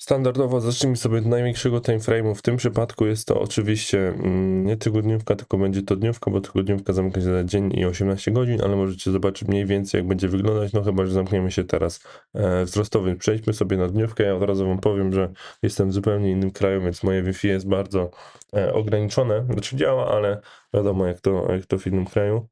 Standardowo zacznijmy sobie od największego timeframe'u. W tym przypadku jest to oczywiście mm, nie tygodniówka, tylko będzie to dniówka, bo tygodniówka zamyka się za dzień i 18 godzin, ale możecie zobaczyć mniej więcej jak będzie wyglądać, no chyba, że zamkniemy się teraz e, wzrostowym. Przejdźmy sobie na dniówkę. Ja od razu wam powiem, że jestem w zupełnie innym kraju, więc moje Wi-Fi jest bardzo e, ograniczone. Znaczy działa, ale wiadomo jak to, jak to w innym kraju.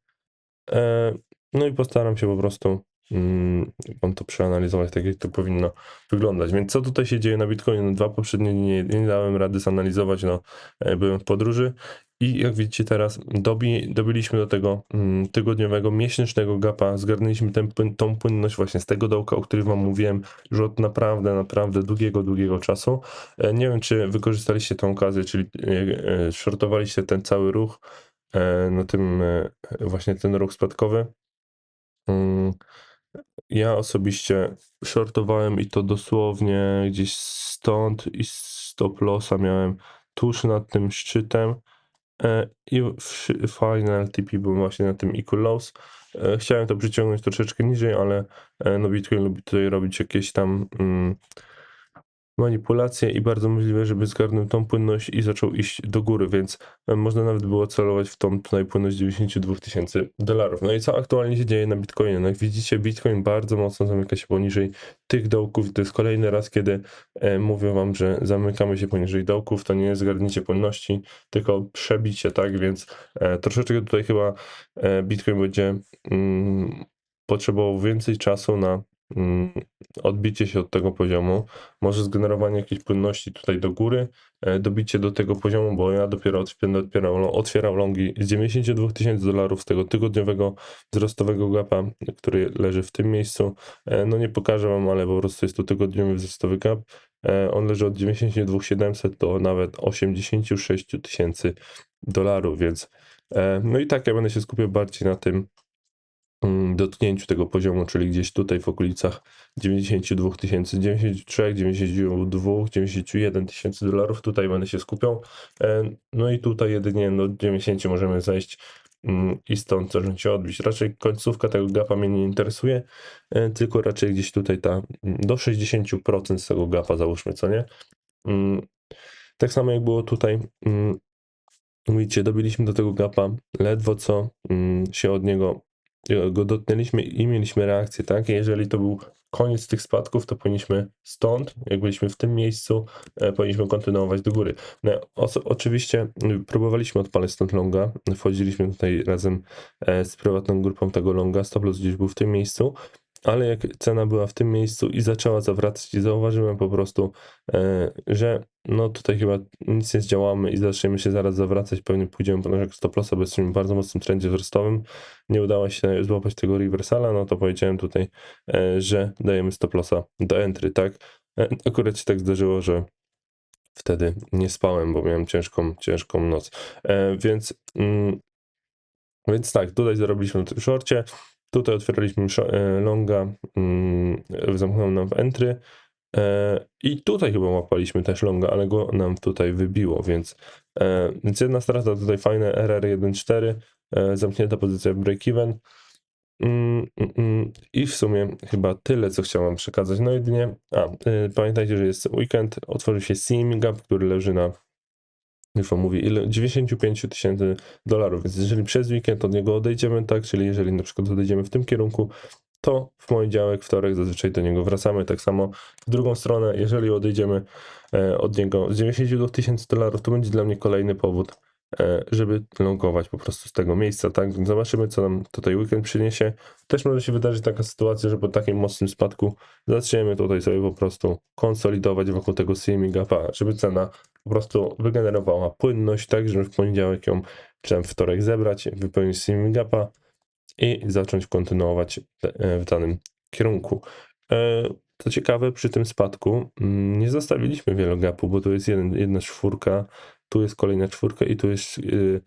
E, no i postaram się po prostu mm, wam to przeanalizować tak, jak to powinno wyglądać. Więc co tutaj się dzieje na Bitcoinie? No, dwa poprzednie dni nie, nie dałem rady zanalizować, no e, byłem w podróży i jak widzicie teraz dobi, dobiliśmy do tego mm, tygodniowego, miesięcznego gapa, zgarnęliśmy ten, tą płynność właśnie z tego dołka, o którym wam mówiłem, już od naprawdę, naprawdę długiego, długiego czasu. E, Nie wiem, czy wykorzystaliście tą okazję, czyli e, e, shortowaliście ten cały ruch, na tym właśnie ten ruch spadkowy. Mm, Ja osobiście shortowałem i to dosłownie gdzieś stąd i stop lossa miałem tuż nad tym szczytem e, i final TP był właśnie na tym equal loss. E, Chciałem to przyciągnąć troszeczkę niżej, ale e, no Bitcoin lubi tutaj robić jakieś tam mm, manipulacje i bardzo możliwe, żeby zgarnął tą płynność i zaczął iść do góry, więc e, można nawet było celować w tą tutaj płynność 92 tysięcy dolarów. No i co aktualnie się dzieje na Bitcoinie? No jak widzicie, Bitcoin bardzo mocno zamyka się poniżej tych dołków. To jest kolejny raz, kiedy e, mówię wam, że zamykamy się poniżej dołków. To nie jest zgarnięcie płynności, tylko przebicie, tak? Więc e, troszeczkę tutaj chyba e, Bitcoin będzie mm, potrzebował więcej czasu na odbicie się od tego poziomu może zgenerowanie jakiejś płynności tutaj do góry, e, dobicie do tego poziomu, bo ja dopiero otw- dopiero otwierał longi z 92 tysięcy dolarów z tego tygodniowego wzrostowego gapa, który leży w tym miejscu. E, No nie pokażę wam, ale po prostu jest to tygodniowy wzrostowy gap. E, On leży od 92 700 do nawet 86 tysięcy dolarów, więc no i tak ja będę się skupiał bardziej na tym mm, dotknięciu tego poziomu, czyli gdzieś tutaj w okolicach 92 tysięcy, 93, 92, 91 tysięcy dolarów. Tutaj będę się skupiał. E, No i tutaj jedynie do 90 możemy zejść mm, i stąd zacząć się odbić. Raczej końcówka tego gapa mnie nie interesuje, e, tylko raczej gdzieś tutaj ta mm, do 60% z tego gapa załóżmy, co nie? Mm, Tak samo jak było tutaj, widzicie, dobiliśmy do tego gapa, ledwo co się od niego go dotknęliśmy i mieliśmy reakcję, tak? Jeżeli to był koniec tych spadków, to powinniśmy stąd, jak byliśmy w tym miejscu, e, powinniśmy kontynuować do góry. No, oczywiście próbowaliśmy odpalać stąd longa, wchodziliśmy tutaj razem e, z prywatną grupą tego longa, stop loss gdzieś był w tym miejscu, ale jak cena była w tym miejscu i zaczęła zawracać zauważyłem po prostu, e, że no tutaj chyba nic nie zdziałamy i zaczniemy się zaraz zawracać, pewnie pójdziemy po naszego stop lossa, bo jesteśmy w bardzo mocnym trendzie wzrostowym, nie udało się złapać tego reversala, no to powiedziałem tutaj, e, że dajemy stop lossa do entry, tak? E, Akurat się tak zdarzyło, że wtedy nie spałem, bo miałem ciężką, ciężką noc. E, Więc, mm, więc tak, tutaj zarobiliśmy na tym shorcie, tutaj otwieraliśmy longa, mm, zamknął nam w entry i tutaj chyba łapaliśmy też longa, ale go nam tutaj wybiło, więc, e, więc jedna strata tutaj fajne RR1.4, e, zamknięta pozycja break-even. Mm, mm, mm. I w sumie chyba tyle, co chciałem przekazać. No jedynie, a, pamiętajcie, że jest weekend, otworzył się CME Gap, który leży na, już wam mówię, ile, 95 tysięcy dolarów, więc jeżeli przez weekend od niego odejdziemy, tak, czyli jeżeli na przykład odejdziemy w tym kierunku, to w poniedziałek, wtorek zazwyczaj do niego wracamy, tak samo w drugą stronę, jeżeli odejdziemy e, od niego z 92 tysięcy dolarów, to będzie dla mnie kolejny powód, e, żeby longować po prostu z tego miejsca, tak? Więc zobaczymy, co nam tutaj weekend przyniesie. Też może się wydarzyć taka sytuacja, że po takim mocnym spadku zaczniemy tutaj sobie po prostu konsolidować wokół tego CME gapa, żeby cena po prostu wygenerowała płynność, tak, żeby w poniedziałek ją, czy wtorek zebrać, wypełnić CME gapa i zacząć kontynuować e, w danym kierunku. E, Co ciekawe, przy tym spadku mm, nie zostawiliśmy wielu gapu, bo tu jest jeden, jedna czwórka, tu jest kolejna czwórka i tu jest y,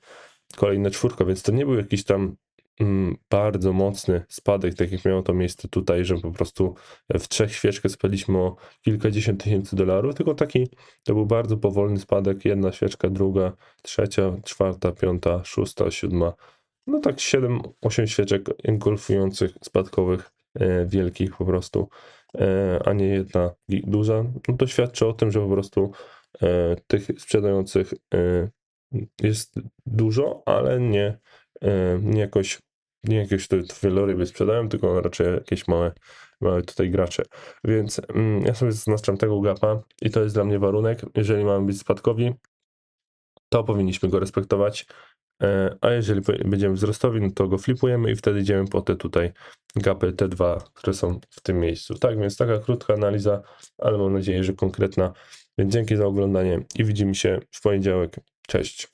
kolejna czwórka, więc to nie był jakiś tam mm, bardzo mocny spadek, tak jak miało to miejsce tutaj, że po prostu w trzech świeczkę spadliśmy o kilkadziesiąt tysięcy dolarów, tylko taki to był bardzo powolny spadek, jedna świeczka, druga, trzecia, czwarta, piąta, szósta, siódma, no tak 7-8 świeczek engulfujących, spadkowych, e, wielkich po prostu. e, a nie jedna duża, no to świadczy o tym, że po prostu e, tych sprzedających jest dużo, ale nie, nie jakoś nie jakieś to wieloryby sprzedają, tylko raczej jakieś małe, małe tutaj gracze. Więc mm, ja sobie zaznaczam tego gapa i to jest dla mnie warunek, jeżeli mamy być spadkowi, to powinniśmy go respektować. E, A jeżeli będziemy wzrostowi, no to go flipujemy i wtedy idziemy po te tutaj gapy, te dwa, które są w tym miejscu. Tak, więc taka krótka analiza, ale mam nadzieję, że konkretna. Więc dzięki za oglądanie i widzimy się w poniedziałek. Cześć.